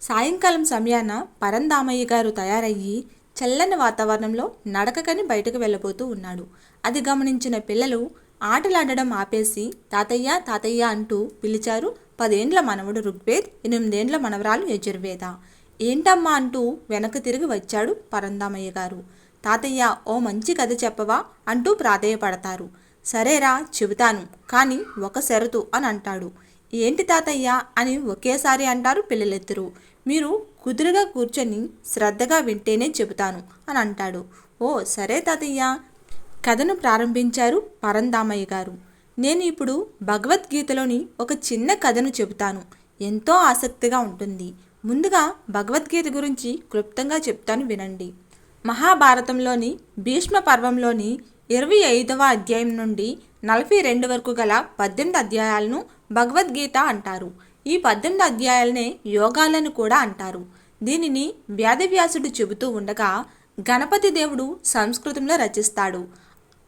సాయంకాలం సమయాన పరందామయ్య గారు తయారయ్యి చల్లని వాతావరణంలో నడకకని బయటకు వెళ్ళబోతూ ఉన్నాడు. అది గమనించిన పిల్లలు ఆటలాడడం ఆపేసి తాతయ్య తాతయ్య అంటూ పిలిచారు పదేండ్ల మనవడు ఋగ్వేద్ ఎనిమిదేండ్ల మనవరాలు యజుర్వేద. ఏంటమ్మా అంటూ వెనక్కి తిరిగి వచ్చాడు పరందామయ్య గారు. తాతయ్య ఓ మంచి కథ చెప్పవా అంటూ ప్రాధేయపడతారు. సరేరా చెబుతాను కానీ ఒక షరతు అని అంటాడు. ఏంటి తాతయ్య అని ఒకేసారి అంటారు పిల్లలిద్దరూ. మీరు కుదురుగా కూర్చొని శ్రద్ధగా వింటేనే చెబుతాను అని అంటాడు. ఓ సరే తాతయ్య. కథను ప్రారంభించారు పరందామయ్య గారు. నేను ఇప్పుడు భగవద్గీతలోని ఒక చిన్న కథను చెబుతాను. ఎంతో ఆసక్తిగా ఉంటుంది. ముందుగా భగవద్గీత గురించి క్లుప్తంగా చెప్తాను వినండి. మహాభారతంలోని భీష్మ పర్వంలోని ఇరవై ఐదవ అధ్యాయం నుండి నలభై రెండు వరకు గల పద్దెనిమిది అధ్యాయాలను భగవద్గీత అంటారు. ఈ పద్దెనిమిది అధ్యాయాలనే యోగాలను కూడా అంటారు. దీనిని వ్యాధవ్యాసుడు చెబుతూ ఉండగా గణపతి దేవుడు సంస్కృతంలో రచిస్తాడు.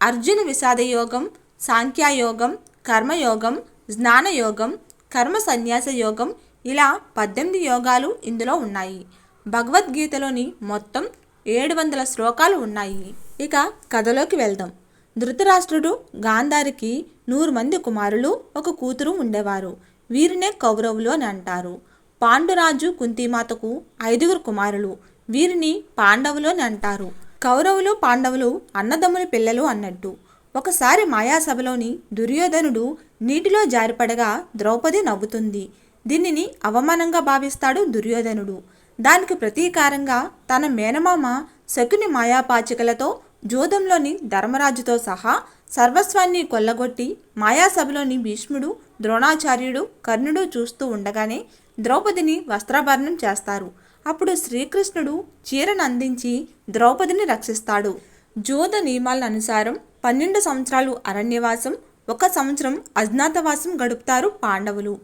అర్జున విషాదయోగం సాంఖ్యాయోగం సాంఖ్యయోగం కర్మయోగం జ్ఞానయోగం కర్మ సన్యాస యోగం ఇలా పద్దెనిమిది యోగాలు ఇందులో ఉన్నాయి. భగవద్గీతలోని మొత్తం ఏడు వందల శ్లోకాలు ఉన్నాయి. ఇక కథలోకి వెళ్దాం. ధృతరాష్ట్రుడు గాంధారికి నూరు మంది కుమారులు ఒక కూతురు ఉండేవారు. వీరినే కౌరవులు అని అంటారు. పాండురాజు కుంతిమాతకు ఐదుగురు కుమారులు వీరిని పాండవులు అని అంటారు. కౌరవులు పాండవులు అన్నదమ్ముని పిల్లలు అన్నట్టు. ఒకసారి మాయాసభలోని దుర్యోధనుడు నీటిలో జారిపడగా ద్రౌపది నవ్వుతుంది. దీనిని అవమానంగా భావిస్తాడు దుర్యోధనుడు. దానికి ప్రతీకారంగా తన మేనమామ శకుని మాయాపాచికలతో జోదంలోని ధర్మరాజుతో సహా సర్వస్వాన్ని కొల్లగొట్టి మాయాసభలోని భీష్ముడు ద్రోణాచార్యుడు కర్ణుడు చూస్తూ ఉండగానే ద్రౌపదిని వస్త్రాభరణం చేస్తారు. అప్పుడు శ్రీకృష్ణుడు చీరను అందించి ద్రౌపదిని రక్షిస్తాడు. జోద నియమాల అనుసారం పన్నెండు సంవత్సరాలు అరణ్యవాసం ఒక సంవత్సరం అజ్ఞాతవాసం గడుపుతారు పాండవులు.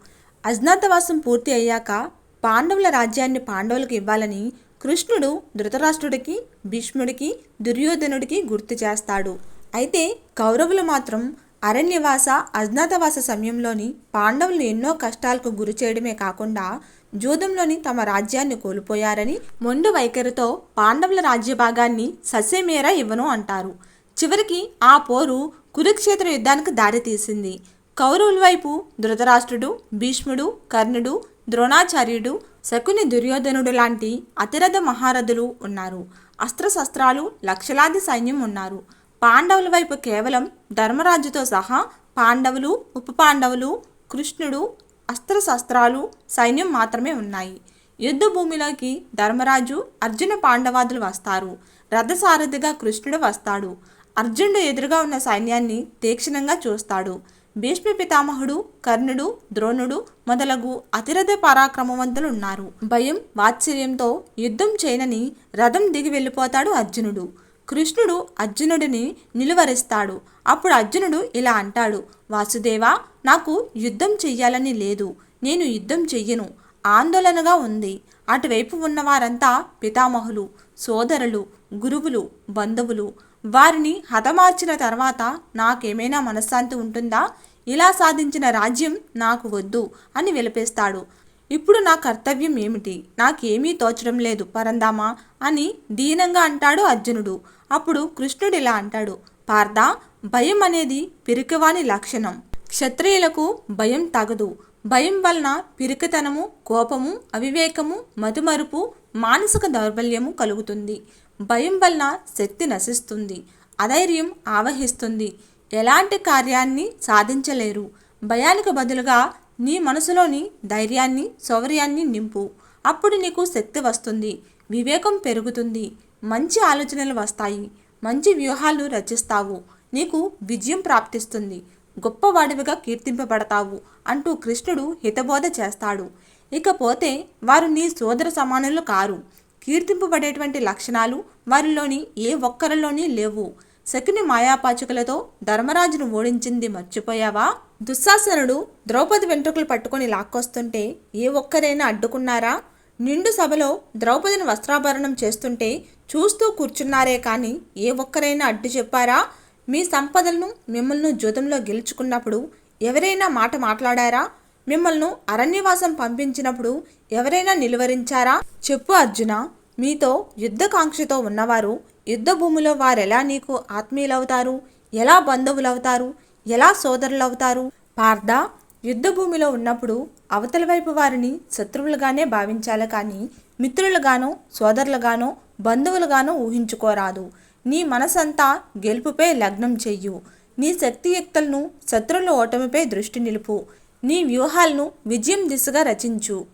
అజ్ఞాతవాసం పూర్తి అయ్యాక పాండవుల రాజ్యాన్ని పాండవులకు ఇవ్వాలని కృష్ణుడు ధృతరాష్ట్రుడికి భీష్ముడికి దుర్యోధనుడికి గుర్తు చేస్తాడు. అయితే కౌరవులు మాత్రం అరణ్యవాస అజ్ఞాతవాస సమయంలోని పాండవులు ఎన్నో కష్టాలకు గురి చేయడమే కాకుండా జూదంలోని తమ రాజ్యాన్ని కోల్పోయారని మొండు వైఖరితో పాండవుల రాజ్య భాగాన్ని సస్యమేర ఇవ్వను అంటారు. చివరికి ఆ పోరు కురుక్షేత్ర యుద్ధానికి దారితీసింది. కౌరవుల వైపు ధృతరాష్ట్రుడు భీష్ముడు కర్ణుడు ద్రోణాచార్యుడు శకుని దుర్యోధనుడు లాంటి అతిరథ మహారథులు ఉన్నారు. అస్త్రశస్త్రాలు లక్షలాది సైన్యం ఉన్నారు. పాండవుల వైపు కేవలం ధర్మరాజుతో సహా పాండవులు ఉప పాండవులు కృష్ణుడు అస్త్రశస్త్రాలు సైన్యం మాత్రమే ఉన్నాయి. యుద్ధ భూమిలోకి ధర్మరాజు అర్జున పాండవాదులు వస్తారు. రథసారథిగా కృష్ణుడు వస్తాడు. అర్జునుడు ఎదురుగా ఉన్న సైన్యాన్ని తీక్షణంగా చూస్తాడు. భీష్మ పితామహుడు కర్ణుడు ద్రోణుడు మొదలగు అతిరథ పరాక్రమవంతులున్నారు. భయం వాత్సర్యంతో యుద్ధం చేయనని రథం దిగి వెళ్ళిపోతాడు అర్జునుడు. కృష్ణుడు అర్జునుడిని నిలువరిస్తాడు. అప్పుడు అర్జునుడు ఇలా అంటాడు వాసుదేవా నాకు యుద్ధం చెయ్యాలని లేదు. నేను యుద్ధం చెయ్యను. ఆందోళనగా ఉంది. అటువైపు ఉన్నవారంతా పితామహులు సోదరులు గురువులు బంధువులు వారిని హతమార్చిన తర్వాత నాకేమైనా మనశ్శాంతి ఉంటుందా? ఇలా సాధించిన రాజ్యం నాకు వద్దు అని విలపిస్తాడు. ఇప్పుడు నా కర్తవ్యం ఏమిటి? నాకేమీ తోచడం లేదు పరందామా? అని దీనంగా అంటాడు అర్జునుడు. అప్పుడు కృష్ణుడు ఇలా అంటాడు. పార్థ భయం అనేది పిరికివాని లక్షణం. క్షత్రియులకు భయం తగదు. భయం వలన పిరికితనము కోపము అవివేకము మధుమరుపు మానసిక దౌర్బల్యము కలుగుతుంది. భయం వలన శక్తి నశిస్తుంది. అధైర్యం ఆవహిస్తుంది. ఎలాంటి కార్యాన్ని సాధించలేరు. భయానికి బదులుగా నీ మనసులోని ధైర్యాన్ని శౌర్యాన్ని నింపు. అప్పుడు నీకు శక్తి వస్తుంది. వివేకం పెరుగుతుంది. మంచి ఆలోచనలు వస్తాయి. మంచి వ్యూహాలు రచిస్తావు. నీకు విజయం ప్రాప్తిస్తుంది. గొప్పవాడివిగా కీర్తింపబడతావు అంటూ కృష్ణుడు హితబోధ చేస్తాడు. ఇకపోతే వారు నీ సోదర సమానులు కారు. కీర్తింపబడేటువంటి లక్షణాలు వారిలోని ఏ ఒక్కరిలోని లేవు. శకుని మాయాపాచుకులతో ధర్మరాజును ఓడించింది మర్చిపోయావా? దుశ్శాసనుడు ద్రౌపది వెంట్రుకలు పట్టుకొని లాక్కొస్తుంటే ఏ ఒక్కరైనా అడ్డుకున్నారా? నిండు సభలో ద్రౌపదిని వస్త్రాభరణం చేస్తుంటే చూస్తూ కూర్చున్నారే కానీ ఏ ఒక్కరైనా అడ్డు చెప్పారా? మీ సంపదలను మిమ్మల్ని జూదంలో గెలుచుకున్నప్పుడు ఎవరైనా మాట మాట్లాడారా? మిమ్మల్ని అరణ్యవాసం పంపించినప్పుడు ఎవరైనా నిలువరించారా? చెప్పు అర్జున మీతో యుద్ధకాంక్షతో ఉన్నవారు యుద్ధ భూమిలో వారెలా నీకు ఆత్మీయులవుతారు? ఎలా బంధువులవుతారు? ఎలా సోదరులవుతారు? పార్థ యుద్ధభూమిలో ఉన్నప్పుడు అవతల వైపు వారిని శత్రువులుగానే భావించాలి కానీ మిత్రులుగానో సోదరులుగానో బంధువులుగానో ఊహించుకోరాదు. నీ మనసంతా గెలుపుపై లగ్నం చెయ్యు. నీ శక్తియుక్తలను శత్రువుల ఓటమిపై దృష్టి నిలుపు. నీ వ్యూహాలను విజయం దిశగా రచించు.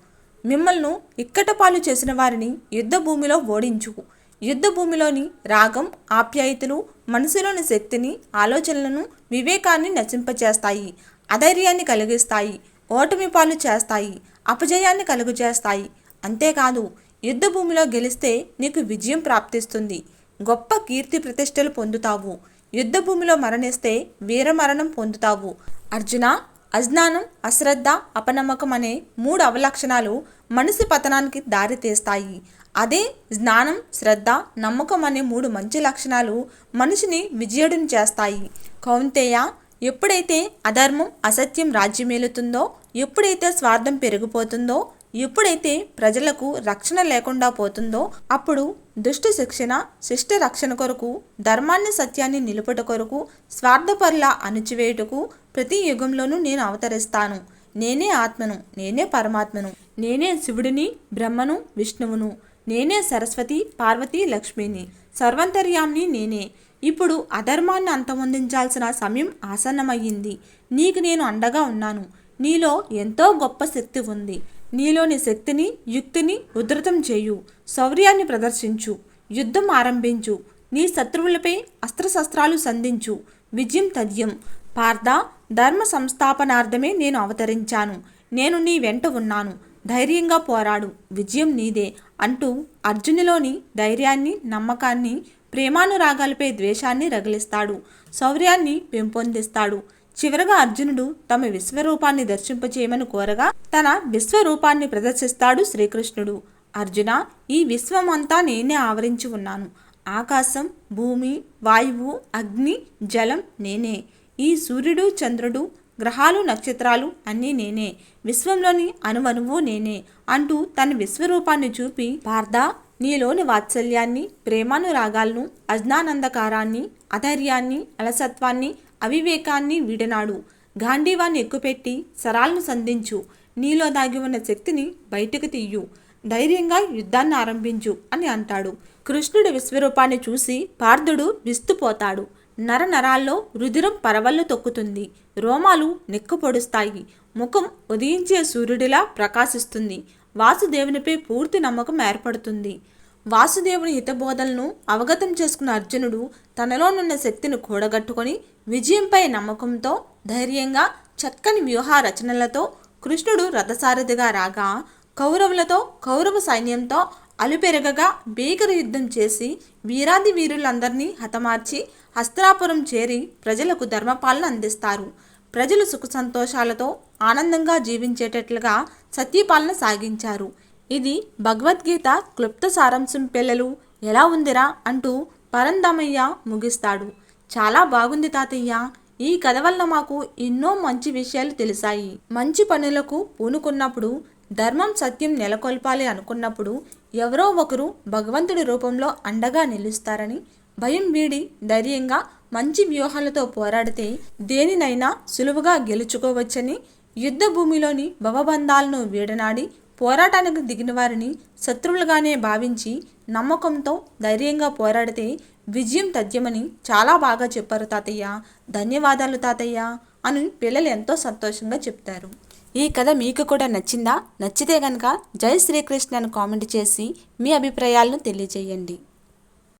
మిమ్మల్ని ఇక్కటపాలు చేసిన వారిని యుద్ధ భూమిలో ఓడించు. యుద్ధ భూమిలోని రాగం ఆప్యాయతలు మనసులోని శక్తిని ఆలోచనలను వివేకాన్ని నశింపచేస్తాయి. అధైర్యాన్ని కలిగిస్తాయి. ఓటమి పాలు చేస్తాయి. అపజయాన్ని కలుగు చేస్తాయి అంతేకాదు యుద్ధ భూమిలో గెలిస్తే నీకు విజయం ప్రాప్తిస్తుంది. గొప్ప కీర్తి ప్రతిష్టలు పొందుతావు. యుద్ధ భూమిలో మరణిస్తే వీరమరణం పొందుతావు. అర్జున అజ్ఞానం అశ్రద్ధ అపనమ్మకం అనే మూడు అవలక్షణాలు మనిషి పతనానికి దారి తీస్తాయి. అదే జ్ఞానం శ్రద్ధ నమ్మకం అనే మూడు మంచి లక్షణాలు మనిషిని విజయుడిని చేస్తాయి. కౌంతేయ ఎప్పుడైతే అధర్మం అసత్యం రాజ్యమేలుతుందో ఎప్పుడైతే స్వార్థం పెరిగిపోతుందో ఎప్పుడైతే ప్రజలకు రక్షణ లేకుండా పోతుందో అప్పుడు దుష్ట శిక్షణ శిష్ట రక్షణ కొరకు ధర్మాన్ని సత్యాన్ని నిలుపుట కొరకు స్వార్థపరుల అణిచివేయుటకు ప్రతి యుగంలోనూ నేను అవతరిస్తాను. నేనే ఆత్మను నేనే పరమాత్మను నేనే శివుడిని బ్రహ్మను విష్ణువును నేనే సరస్వతి పార్వతి లక్ష్మిని. సర్వంతర్యామిని నేనే. ఇప్పుడు అధర్మాన్ని అంతమొందించాల్సిన సమయం ఆసన్నమయ్యింది. నీకు నేను అండగా ఉన్నాను. నీలో ఎంతో గొప్ప శక్తి ఉంది. నీలోని శక్తిని యుక్తిని ఉధృతం చేయు. శౌర్యాన్ని ప్రదర్శించు. యుద్ధం ఆరంభించు. నీ శత్రువులపై అస్త్రశస్త్రాలు సంధించు. విజయం తథ్యం పార్థ ధర్మ సంస్థాపనార్థమే నేను అవతరించాను. నేను నీ వెంట ఉన్నాను. ధైర్యంగా పోరాడు. విజయం నీదే అంటూ అర్జునిలోని ధైర్యాన్ని నమ్మకాన్ని ప్రేమానురాగాలపై ద్వేషాన్ని రగిలిస్తాడు. శౌర్యాన్ని పెంపొందిస్తాడు. చివరగా అర్జునుడు తమ విశ్వరూపాన్ని దర్శింపచేయమని కోరగా తన విశ్వరూపాన్ని ప్రదర్శిస్తాడు శ్రీకృష్ణుడు. అర్జున ఈ విశ్వమంతా నేనే ఆవరించి ఉన్నాను. ఆకాశం భూమి వాయువు అగ్ని జలం నేనే. ఈ సూర్యుడు చంద్రుడు గ్రహాలు నక్షత్రాలు అన్నీ నేనే. విశ్వంలోని అణువణువు నేనే అంటూ తన విశ్వరూపాన్ని చూపి పార్థ నీలోని వాత్సల్యాన్ని ప్రేమానురాగాలను అజ్ఞానందకారాన్ని అధైర్యాన్ని అలసత్వాన్ని అవివేకాన్ని వీడనాడు. గాంధీవాన్ని ఎక్కుపెట్టి సరాలను సంధించు. నీలో దాగి ఉన్న శక్తిని బయటకు తీయు. ధైర్యంగా యుద్ధాన్ని ఆరంభించు అని అంటాడు. కృష్ణుడి విశ్వరూపాన్ని చూసి పార్థుడు విస్తుపోతాడు. నర నరాల్లో రుధిరం పరవళ్ళు తొక్కుతుంది. రోమాలు నెక్కు పొడుస్తాయి ముఖం ఉదయించే సూర్యుడిలా ప్రకాశిస్తుంది. వాసుదేవునిపై పూర్తి నమ్మకం ఏర్పడుతుంది. వాసుదేవుని హితబోధలను అవగతం చేసుకున్న అర్జునుడు తనలోనున్న శక్తిని కూడగట్టుకొని విజయంపై నమ్మకంతో ధైర్యంగా చక్కని వ్యూహ రచనలతో కృష్ణుడు రథసారథిగా రాగా కౌరవులతో కౌరవ సైన్యంతో అలుపెరగగా భీకర యుద్ధం చేసి వీరాది వీరులందరినీ హతమార్చి హస్తినాపురం చేరి ప్రజలకు ధర్మపాలన అందిస్తారు. ప్రజలు సుఖ సంతోషాలతో ఆనందంగా జీవించేటట్లుగా సత్యపాలన సాగించారు. ఇది భగవద్గీత క్లుప్త సారాంశం పిల్లలు ఎలా ఉందిరా అంటూ పరందమయ్య ముగిస్తాడు. చాలా బాగుంది తాతయ్య. ఈ కథ వల్ల మాకు ఎన్నో మంచి విషయాలు తెలిసాయి. మంచి పనులకు పూనుకున్నప్పుడు ధర్మం సత్యం నెలకొల్పాలి అనుకున్నప్పుడు ఎవరో ఒకరు భగవంతుడి రూపంలో అండగా నిలుస్తారని భయం వీడి ధైర్యంగా మంచి వ్యూహాలతో పోరాడితే దేనినైనా సులువుగా గెలుచుకోవచ్చని యుద్ధ భూమిలోని భవబంధాలను వీడనాడి పోరాటానికి దిగిన వారిని శత్రువులుగానే భావించి నమ్మకంతో ధైర్యంగా పోరాడితే విజయం తథ్యమని చాలా బాగా చెప్పారు తాతయ్య. ధన్యవాదాలు తాతయ్య అని పిల్లలు ఎంతో సంతోషంగా చెప్తారు. ఈ కథ మీకు కూడా నచ్చిందా? నచ్చితే కనుక జై శ్రీకృష్ణ అని కామెంట్ చేసి మీ అభిప్రాయాలను తెలియజేయండి.